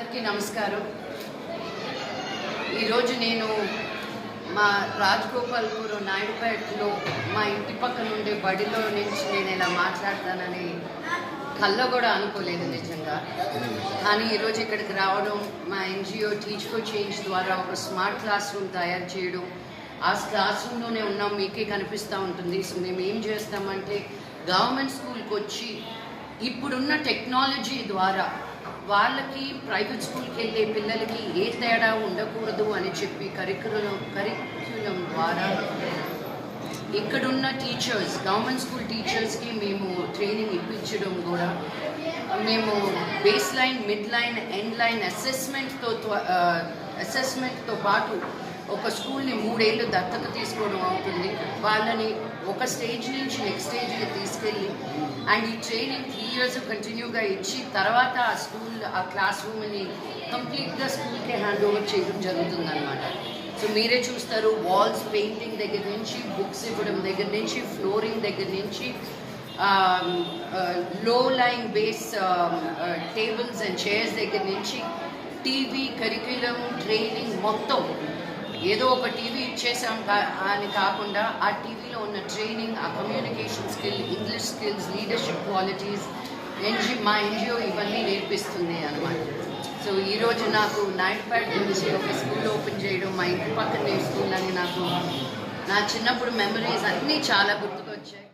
అందరికీ నమస్కారం. ఈరోజు నేను మా రాజగోపాల్పూర్ నాయుడుపేటలో మా ఇంటి పక్కన ఉండే బడిలో నుంచి నేను ఇలా మాట్లాడతానని కల్లో కూడా అనుకోలేదు నిజంగా. కానీ ఈరోజు ఇక్కడికి రావడం మా ఎన్జిఓ టీచ్ చేంజ్ ద్వారా ఒక స్మార్ట్ క్లాస్ రూమ్ తయారు చేయడం ఆ క్లాస్ రూమ్లోనే ఉన్నాం మీకే కనిపిస్తూ ఉంటుంది. సో మేము ఏం చేస్తామంటే గవర్నమెంట్ స్కూల్కి వచ్చి ఇప్పుడున్న టెక్నాలజీ ద్వారా వాళ్ళకి ప్రైవేట్ స్కూల్కి వెళ్ళే పిల్లలకి ఏ తేడా ఉండకూడదు అని చెప్పి కరికులం కరిక్యులం ద్వారా ఇక్కడున్న టీచర్స్ గవర్నమెంట్ స్కూల్ టీచర్స్కి మేము ట్రైనింగ్ ఇప్పించడం కూడా మేము base line mid line end line అసెస్మెంట్తో అసెస్మెంట్తో పాటు ఒక స్కూల్ని మూడేళ్ళు దత్తత తీసుకోవడం అవుతుంది. వాళ్ళని ఒక స్టేజ్ నుంచి నెక్స్ట్ స్టేజ్కి తీసుకెళ్ళి అండ్ ఈ ట్రైనింగ్ త్రీ ఇయర్స్ కంటిన్యూగా ఇచ్చి తర్వాత ఆ స్కూల్ ఆ క్లాస్ రూమ్ని కంప్లీట్గా స్కూల్కే హ్యాండ్ ఓవర్ చేయడం జరుగుతుందన్నమాట. సో మీరే చూస్తారు వాల్స్ పెయింటింగ్ దగ్గర నుంచి బుక్స్ ఇవ్వడం దగ్గర నుంచి ఫ్లోరింగ్ దగ్గర నుంచి low line base tables and chairs దగ్గర నుంచి టీవీ కరిక్యులం ట్రైనింగ్ మొత్తం ఏదో ఒక టీవీ ఇచ్చేసాం కా- అని కాకుండా ఆ టీవీలో ఉన్న ట్రైనింగ్ ఆ communication skill English skills leadership qualities NG మా ఎన్జిఓ ఇవన్నీ నేర్పిస్తుంది అనమాట సో ఈరోజు నాకు నాయుడుపేట నుంచి ఒక స్కూల్ ఓపెన్ చేయడం మా ఇంటి పక్కనే స్కూల్ అని నాకు నా చిన్నప్పుడు మెమరీస్ అన్నీ చాలా గుర్తుకొచ్చాయి.